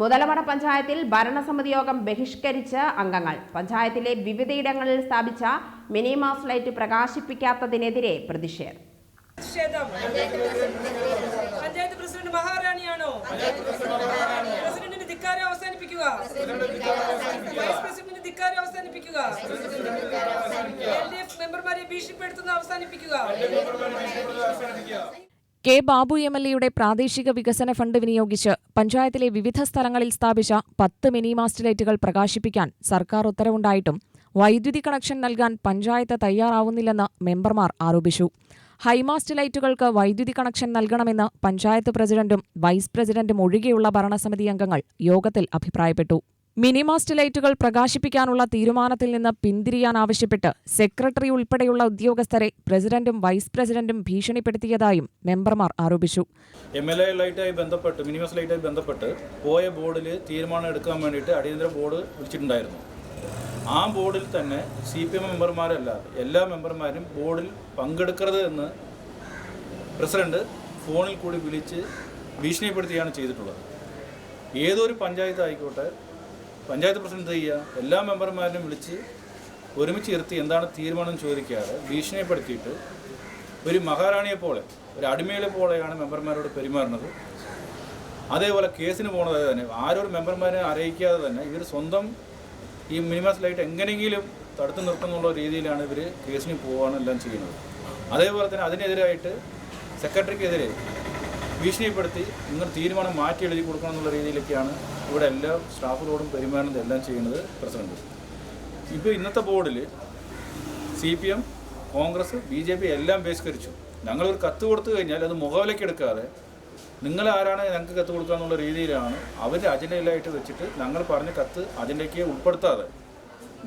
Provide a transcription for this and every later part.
മുതലമട പഞ്ചായത്തിൽ ഭരണസമിതി യോഗം ബഹിഷ്കരിച്ച് അംഗങ്ങൾ. പഞ്ചായത്തിലെ വിവിധയിടങ്ങളിൽ സ്ഥാപിച്ച മിനി മാസ് ലൈറ്റ് പ്രകാശിപ്പിക്കാത്തതിനെതിരെ പ്രതിഷേധം. പഞ്ചായത്ത് പ്രസിഡന്റ് മഹാറാണിയാണോ? പ്രസിഡന്റിന്റെ ധിക്കാരം അവസാനിപ്പിക്കുക. വൈസ് പ്രസിഡന്റിന്റെ ധിക്കാരം അവസാനിപ്പിക്കുക. എൽ ഡി എഫ് മെമ്പർമാരെ ഭീഷണിപ്പെടുത്തുന്ന അവസാനിപ്പിക്കുക. കെ ബാബു എം എൽ എയുടെ പ്രാദേശിക വികസന ഫണ്ട് വിനിയോഗിച്ച് പഞ്ചായത്തിലെ വിവിധ സ്ഥലങ്ങളിൽ സ്ഥാപിച്ച പത്ത് മിനി മാസ്റ്റ് ലൈറ്റുകൾ പ്രകാശിപ്പിക്കാൻ സർക്കാർ ഉത്തരവുണ്ടായിട്ടും വൈദ്യുതി കണക്ഷൻ നൽകാൻ പഞ്ചായത്ത് തയ്യാറാവുന്നില്ലെന്ന് മെമ്പർമാർ ആരോപിച്ചു. ഹൈമാസ്റ്റ് ലൈറ്റുകൾക്ക് വൈദ്യുതി കണക്ഷൻ നൽകണമെന്ന് പഞ്ചായത്ത് പ്രസിഡന്റും വൈസ് പ്രസിഡന്റും ഒഴികെയുള്ള ഭരണസമിതി അംഗങ്ങൾ യോഗത്തിൽ അഭിപ്രായപ്പെട്ടു. മിനിമാസ്റ്റ് ലൈറ്റുകൾ പ്രകാശിപ്പിക്കാനുള്ള തീരുമാനത്തിൽ നിന്ന് പിന്തിരിയാൻ ആവശ്യപ്പെട്ട് സെക്രട്ടറി ഉൾപ്പെടെയുള്ള ഉദ്യോഗസ്ഥരെ പ്രസിഡന്റും വൈസ് പ്രസിഡന്റും ഭീഷണിപ്പെടുത്തിയതായും മെമ്പർമാർ ആരോപിച്ചു. എം എൽ എ ലൈറ്റായി ബന്ധപ്പെട്ട് മിനിമസ് ലൈറ്റായി ബന്ധപ്പെട്ട് പോയ ബോർഡിൽ തീരുമാനം എടുക്കാൻ വേണ്ടിയിട്ട് അടിയന്തര ബോർഡ് വിളിച്ചിട്ടുണ്ടായിരുന്നു. ആ ബോർഡിൽ തന്നെ സി പി എം മെമ്പർമാരല്ലാതെ എല്ലാ മെമ്പർമാരും ബോർഡിൽ പങ്കെടുക്കരുത് എന്ന് പ്രസിഡന്റ് ഫോണിൽ കൂടി വിളിച്ച് ഭീഷണിപ്പെടുത്തിയാണ് ചെയ്തിട്ടുള്ളത്. ഏതൊരു പഞ്ചായത്ത് ആയിക്കോട്ടെ പഞ്ചായത്ത് പ്രസിഡന്റ് ചെയ്യുക എല്ലാ മെമ്പർമാരെയും വിളിച്ച് ഒരുമിച്ച് ഇരുത്തി എന്താണ് തീരുമാനം ചോദിക്കാതെ ഭീഷണിപ്പെടുത്തിയിട്ട് ഒരു മഹാറാണിയെ പോലെ ഒരു അടിമയിലെ പോലെയാണ് മെമ്പർമാരോട് പെരുമാറുന്നത്. അതേപോലെ കേസിന് പോണത് തന്നെ. ആരൊരു മെമ്പർമാരെ അറിയിക്കാതെ തന്നെ ഇവർ സ്വന്തം ഈ മിനിമസ് ലൈറ്റ് എങ്ങനെയെങ്കിലും തടുത്തു നിർത്തുന്നുള്ള രീതിയിലാണ് ഇവർ കേസിന് പോവുകയാണ് എല്ലാം ചെയ്യുന്നത്. അതേപോലെ തന്നെ അതിനെതിരായിട്ട് സെക്രട്ടറിക്കെതിരെ ഭീഷണിപ്പെടുത്തി നിങ്ങൾ തീരുമാനം മാറ്റി എഴുതി കൊടുക്കണം എന്നുള്ള രീതിയിലൊക്കെയാണ് ഇവിടെ എല്ലാ സ്റ്റാഫുകളോടും പെരുമാറുന്നത് എല്ലാം ചെയ്യുന്നത് പ്രസിഡന്റ്. ഇപ്പോൾ ഇന്നത്തെ ബോർഡിൽ C P M Congress B J P എല്ലാം ബഹിഷ്കരിച്ചു. ഞങ്ങളൊരു കത്ത് കൊടുത്തു കഴിഞ്ഞാൽ അത് മുഖവിലേക്ക് എടുക്കാതെ നിങ്ങൾ ആരാണ് ഞങ്ങൾക്ക് കത്ത് കൊടുക്കുക എന്നുള്ള രീതിയിലാണ് അവർ അജണ്ടയിലായിട്ട് വെച്ചിട്ട് ഞങ്ങൾ പറഞ്ഞ കത്ത് അജണ്ടയ്ക്ക് ഉൾപ്പെടുത്താതെ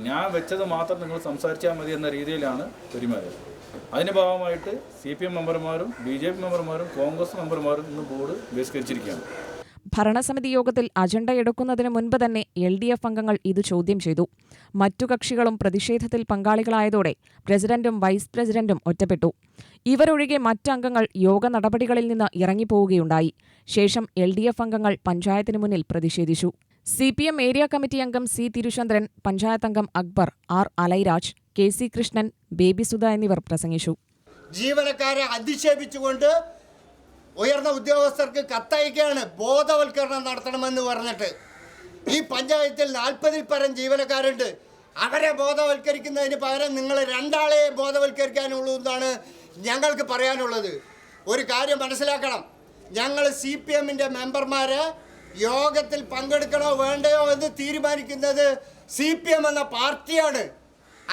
ഞാൻ വെച്ചത് മാത്രം നിങ്ങൾ സംസാരിച്ചാൽ മതി എന്ന രീതിയിലാണ് പെരുമാറിയത്. അതിന്റെ ഭാഗമായിട്ട് സി പി എം മെമ്പർമാരും ബി ജെ പി മെമ്പർമാരും കോൺഗ്രസ് മെമ്പർമാരും ഇന്ന് ബോർഡ് ബഹിഷ്കരിച്ചിരിക്കുകയാണ്. ഭരണസമിതി യോഗത്തിൽ അജണ്ട എടുക്കുന്നതിന് മുൻപ് തന്നെ എൽ ഡി എഫ് അംഗങ്ങൾ ഇത് ചോദ്യം ചെയ്തു. മറ്റു കക്ഷികളും പ്രതിഷേധത്തിൽ പങ്കാളികളായതോടെ പ്രസിഡന്റും വൈസ് പ്രസിഡന്റും ഒറ്റപ്പെട്ടു. ഇവരൊഴികെ മറ്റംഗങ്ങൾ യോഗ നടപടികളിൽ നിന്ന് ഇറങ്ങിപ്പോവുകയുണ്ടായി. ശേഷം എൽ ഡി എഫ് അംഗങ്ങൾ പഞ്ചായത്തിന് മുന്നിൽ പ്രതിഷേധിച്ചു. C P M area committee അംഗം സി തിരുചന്ദ്രൻ പഞ്ചായത്ത് അംഗം Akbar R Alairaj K C Krishnan Baby Sudha എന്നിവർ പ്രസംഗിച്ചു. ജീവനക്കാരെ അധിക്ഷേപിച്ചുകൊണ്ട് ഉയർന്ന ഉദ്യോഗസ്ഥർക്ക് കത്തയക്കുകയാണ് ബോധവൽക്കരണം നടത്തണമെന്ന് പറഞ്ഞിട്ട്. ഈ പഞ്ചായത്തിൽ നാൽപ്പതിൽ പരം ജീവനക്കാരുണ്ട്. അവരെ ബോധവൽക്കരിക്കുന്നതിന് പകരം നിങ്ങൾ രണ്ടാളെ ബോധവൽക്കരിക്കാനുള്ളൂ എന്നാണ് ഞങ്ങൾക്ക് പറയാനുള്ളത്. ഒരു കാര്യം മനസ്സിലാക്കണം. ഞങ്ങൾ സി പി എമ്മിന്റെ മെമ്പർമാരെ യോഗത്തിൽ പങ്കെടുക്കണോ വേണ്ടയോ എന്ന് തീരുമാനിക്കുന്നത് സി പി എം എന്ന പാർട്ടിയാണ്.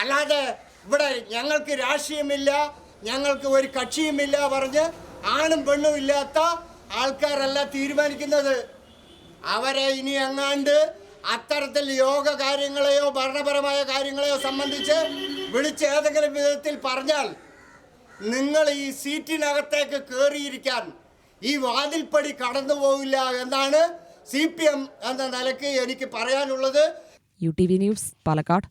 അല്ലാതെ ഇവിടെ ഞങ്ങൾക്ക് രാഷ്ട്രീയമില്ല ഞങ്ങൾക്ക് ഒരു കക്ഷിയുമില്ല പറഞ്ഞ് ആണും പെണ്ണും ഇല്ലാത്ത ആൾക്കാരല്ല തീരുമാനിക്കുന്നത്. അവരെ ഇനി എങ്ങാണ്ട് അത്തരത്തിൽ യോഗ കാര്യങ്ങളെയോ ഭരണപരമായ കാര്യങ്ങളെയോ സംബന്ധിച്ച് വിളിച്ച് ഏതെങ്കിലും വിധത്തിൽ പറഞ്ഞാൽ നിങ്ങൾ ഈ സീറ്റിനകത്തേക്ക് കയറിയിരിക്കാൻ ഈ വാതിൽപ്പടി കടന്നു പോവില്ല എന്നാണ് സി പി എം എന്ന നിലയ്ക്ക് എനിക്ക് പറയാനുള്ളത് U T V news Palakkad.